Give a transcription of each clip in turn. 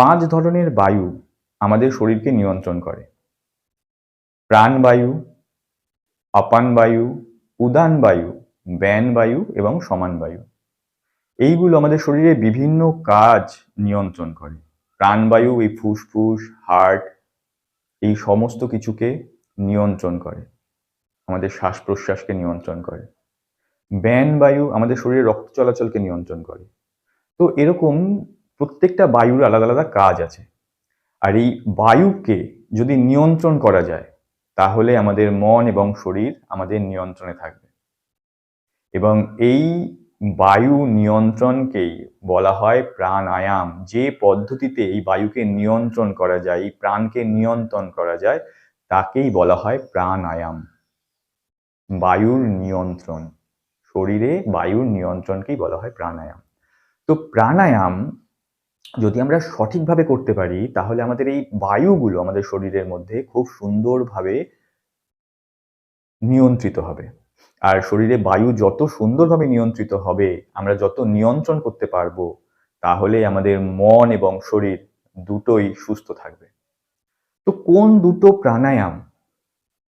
পাঁচ ধরনের বায়ু আমাদের শরীরকে নিয়ন্ত্রণ করে। প্রাণবায়ু অপান বায়ু, উদান বায়ু, ব্যান বায়ু এবং সমান বায়ু। এইগুলো আমাদের শরীরে বিভিন্ন কাজ নিয়ন্ত্রণ করে। প্রাণবায়ু এই ফুসফুস, হার্ট, এই সমস্ত কিছুকে নিয়ন্ত্রণ করে। আমাদের শ্বাস প্রশ্বাসকে নিয়ন্ত্রণ করে। ব্যান বায়ু আমাদের শরীরে রক্ত চলাচলকে নিয়ন্ত্রণ করে। তো এরকম প্রত্যেকটা বায়ুর আলাদা আলাদা কাজ আছে। আর এই বায়ুকে যদি নিয়ন্ত্রণ করা যায়, তাহলে আমাদের মন এবং শরীর আমাদের নিয়ন্ত্রণে থাকবে। এবং এই বায়ু নিয়ন্ত্রণকেই বলা হয় প্রাণায়াম। যে পদ্ধতিতে এই বায়ুকে নিয়ন্ত্রণ করা যায়, এই প্রাণকে নিয়ন্ত্রণ করা যায়, তাকেই বলা হয় প্রাণায়াম। বায়ুর নিয়ন্ত্রণ। শরীরে বায়ুর নিয়ন্ত্রণকেই বলা হয় প্রাণায়াম। তো প্রাণায়াম যদি আমরা সঠিকভাবে করতে পারি, তাহলে আমাদের এই বায়ুগুলো আমাদের শরীরের মধ্যে খুব সুন্দরভাবে নিয়ন্ত্রিত হবে। আর শরীরে বায়ু যত সুন্দরভাবে নিয়ন্ত্রিত হবে, আমরা যত নিয়ন্ত্রণ করতে পারব, তাহলে আমাদের মন এবং শরীর দুটোই সুস্থ থাকবে। তো কোন দুটো প্রাণায়াম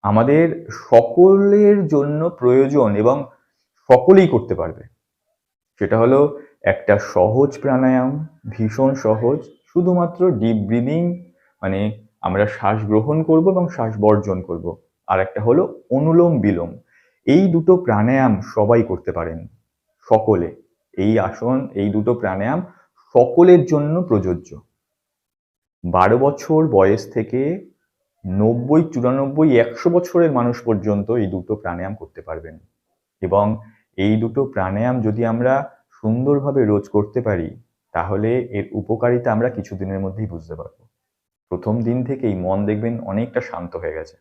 আমাদের সকলের জন্য প্রয়োজন এবং সকলেই করতে পারবে? সেটা হলো একটা সহজ প্রাণায়াম, ভীষণ সহজ, শুধুমাত্র ডিপ ব্রিদিং মানে আমরা শ্বাস গ্রহণ করব এবং শ্বাস বর্জন করব। আর একটা হলো অনুলোম বিলোম। এই দুটো প্রাণায়াম সবাই করতে পারেন, সকলে। এই আসন, এই দুটো প্রাণায়াম সকলের জন্য প্রযোজ্য। বারো বছর বয়স থেকে নব্বই, চুরানব্বই, একশো বছরের মানুষ পর্যন্ত এই দুটো প্রাণায়াম করতে পারবেন। এবং এই দুটো প্রাণায়াম যদি আমরা সুন্দরভাবে রোজ করতে পারি, তাহলে এর উপকারিতা আমরা কিছুদিনের মধ্যেই বুঝতে পারব। প্রথম দিন থেকেই মন দেখবেন অনেকটা শান্ত হয়ে গেছে।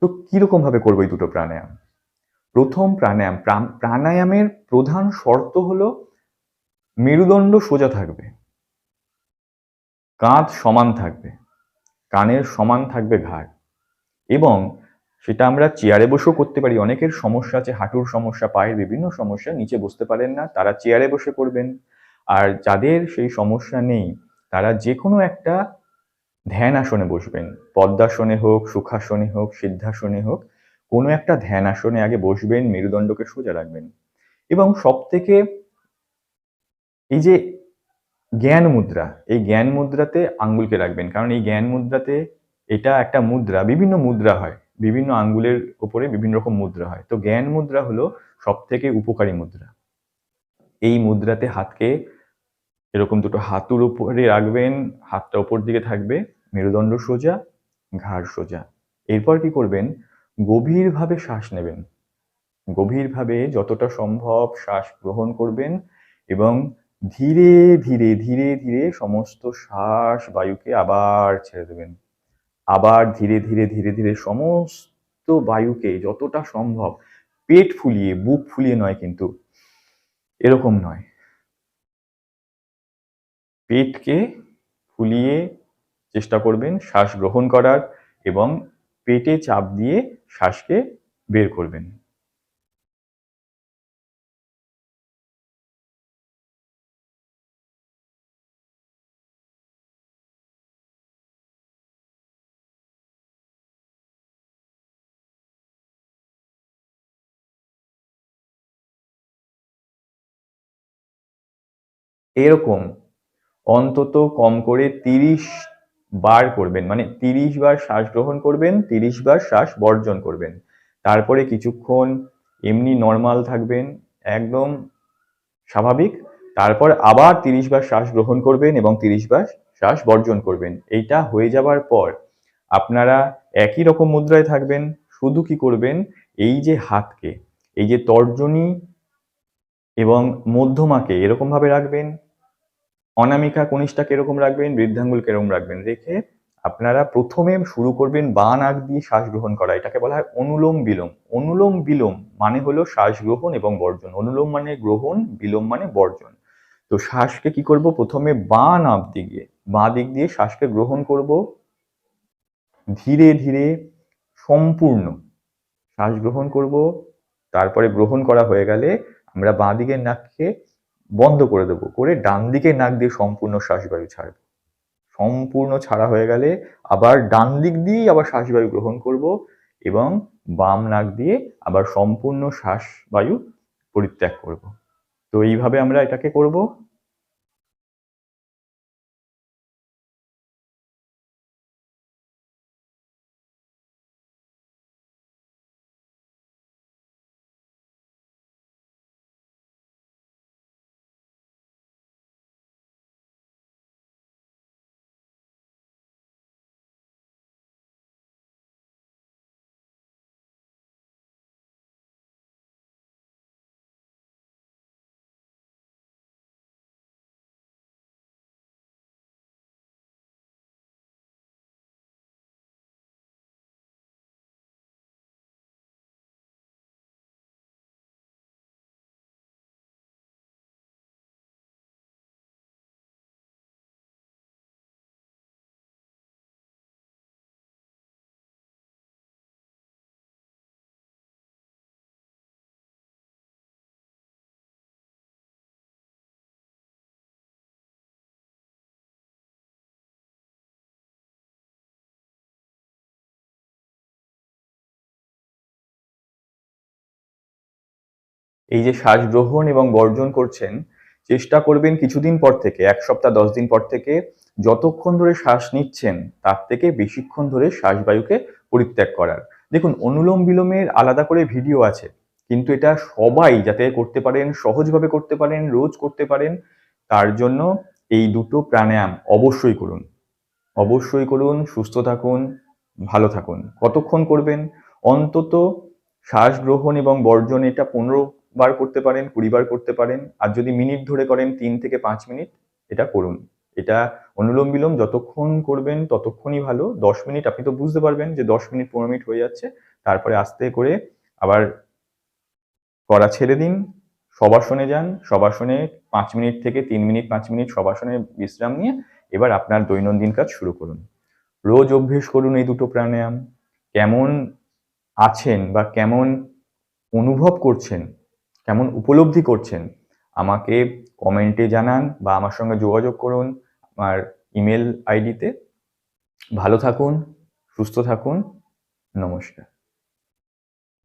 তো কীরকম ভাবে করব এই দুটো প্রাণায়াম? প্রথম প্রাণায়াম, প্রাণ- প্রাণায়ামের প্রধান শর্ত হলো মেরুদণ্ড সোজা থাকবে। কাঁধ সমান থাকবে। কানের সমান থাকবে ঘাড়। এবং সেটা আমরা চেয়ারে বসেও করতে পারি। অনেকের সমস্যা আছে, হাঁটুর সমস্যা, পায়ের বিভিন্ন সমস্যা, নিচে বসতে পারেন না, তারা চেয়ারে বসে করবেন। আর যাদের সেই সমস্যা নেই, তারা যে কোনো একটা ধ্যান আসনে বসবেন। পদ্মাসনে হোক, সুখাসনে হোক, সিদ্ধাসনে হোক, কোনো একটা ধ্যান আসনে আগে বসবেন, মেরুদণ্ডকে সোজা রাখবেন। এবং সব থেকে এই যে জ্ঞান মুদ্রা, এই জ্ঞান মুদ্রাতে আঙ্গুলকে রাখবেন। কারণ এই জ্ঞান মুদ্রাতে এটা একটা মুদ্রা, বিভিন্ন মুদ্রা হয়। বিভিন্ন আঙ্গুলের উপরে বিভিন্ন রকম মুদ্রা হয়। তো জ্ঞান মুদ্রা হলো সব থেকে উপকারী মুদ্রা। এই মুদ্রাতে হাতকে এরকম দুটো হাতুর উপরে রাখবেন, হাতটা উপর দিকে থাকবে, মেরুদণ্ড সোজা, ঘাড় সোজা। এরপর কি করবেন? গভীরভাবে শ্বাস নেবেন। গভীরভাবে যতটা সম্ভব শ্বাস গ্রহণ করবেন এবং ধীরে ধীরে ধীরে ধীরে সমস্ত শ্বাস বায়ুকে আবার ছেড়ে দেবেন। আবার ধীরে ধীরে ধীরে ধীরে সমস্ত বায়ুকে যতটা সম্ভব পেট ফুলিয়ে, বুক ফুলিয়ে নয় কিন্তু এরকম নয়। পেটকে ফুলিয়ে চেষ্টা করবেন শ্বাস গ্রহণ করার এবং পেটে চাপ দিয়ে শ্বাসকে বের করবেন। এরকম অন্তত কম করে তিরিশ বার করবেন। মানে তিরিশ বার শ্বাস গ্রহণ করবেন, তিরিশ বার শ্বাস বর্জন করবেন। তারপরে কিছুক্ষণ এমনি নর্মাল থাকবেন, একদম স্বাভাবিক। তারপর আবার তিরিশ বার শ্বাস গ্রহণ করবেন এবং তিরিশ বার শ্বাস বর্জন করবেন। এইটা হয়ে যাবার পর আপনারা একই রকম মুদ্রায় থাকবেন, শুধু কি করবেন, এই যে হাতকে, এই যে তর্জনী এবং মধ্যমাকে এরকম ভাবে রাখবেন। অনামিকা কনিষ্ঠা এরকম রাখবেন বৃদ্ধাঙ্গুলকে এরকম রাখবেন, রেখে আপনারা প্রথমে শুরু করবেন বা নাক দিয়ে শ্বাস গ্রহণ করা। এটাকে বলা হয় অনুলোম বিলোম। অনুলোম বিলোম মানে হলো শ্বাস গ্রহণ এবং বর্জন। অনুলোম মানে গ্রহণ, বিলোম মানে বর্জন। তো শ্বাসকে কি করব? প্রথমে বা নাক দিকে বাঁ দিক দিয়ে শ্বাসকে গ্রহণ করব। ধীরে ধীরে সম্পূর্ণ শ্বাস গ্রহণ করব। তারপরে গ্রহণ করা হয়ে গেলে আমরা বাঁ দিকের নাককে বন্ধ করে দেবো, করে ডান দিকে নাক দিয়ে সম্পূর্ণ শ্বাসবায়ু ছাড়বো। সম্পূর্ণ ছাড়া হয়ে গেলে আবার ডান দিক দিয়েই আবার শ্বাসবায়ু গ্রহণ করব এবং বাম নাক দিয়ে আবার সম্পূর্ণ শ্বাসবায়ু পরিত্যাগ করব। তো এইভাবে আমরা এটাকে করব। এই যে শ্বাস গ্রহণ এবং বর্জন করছেন, চেষ্টা করবেন কিছুদিন পর থেকে, এক সপ্তাহ, দশ দিন পর থেকে যতক্ষণ ধরে শ্বাস নিচ্ছেন, তার থেকে বেশিক্ষণ ধরে শ্বাসবায়ুকে পরিত্যাগ করার। দেখুন, অনুলোম বিলোমের আলাদা করে ভিডিও আছে, কিন্তু এটা সবাই যাতে করতে পারেন, সহজভাবে করতে পারেন, রোজ করতে পারেন, তার জন্য এই দুটো প্রাণায়াম অবশ্যই করুন। অবশ্যই করুন, সুস্থ থাকুন, ভালো থাকুন। কতক্ষণ করবেন? অন্তত শ্বাস গ্রহণ এবং বর্জন, এটা পনেরো বার করতে পারেন, কুড়ি বার করতে পারেন, আর যদি মিনিট ধরে করেন তিন থেকে পাঁচ মিনিট, এটা করুন। এটা অনুলোম বিলোম যতক্ষণ করবেন ততক্ষণই ভালো। দশ মিনিট, আপনি তো বুঝতে পারবেন যে দশ মিনিট, পনেরো মিনিট হয়ে যাচ্ছে। তারপরে আস্তে করে আবার করা ছেড়ে দিন, সবাসনে যান, সবাসনে পাঁচ মিনিট থেকে তিন মিনিট, পাঁচ মিনিট সবাসনে বিশ্রাম নিয়ে এবার আপনার দৈনন্দিন কাজ শুরু করুন। রোজ অভ্যেস করুন এই দুটো প্রাণায়াম। কেমন আছেন বা কেমন অনুভব করছেন কেমন উপলব্ধি করছেন, আমাকে কমেন্টে জানান বা আমার সঙ্গে যোগাযোগ করুন। আমার ইমেল আইডিতে ভালো থাকুন, সুস্থ থাকুন। নমস্কার।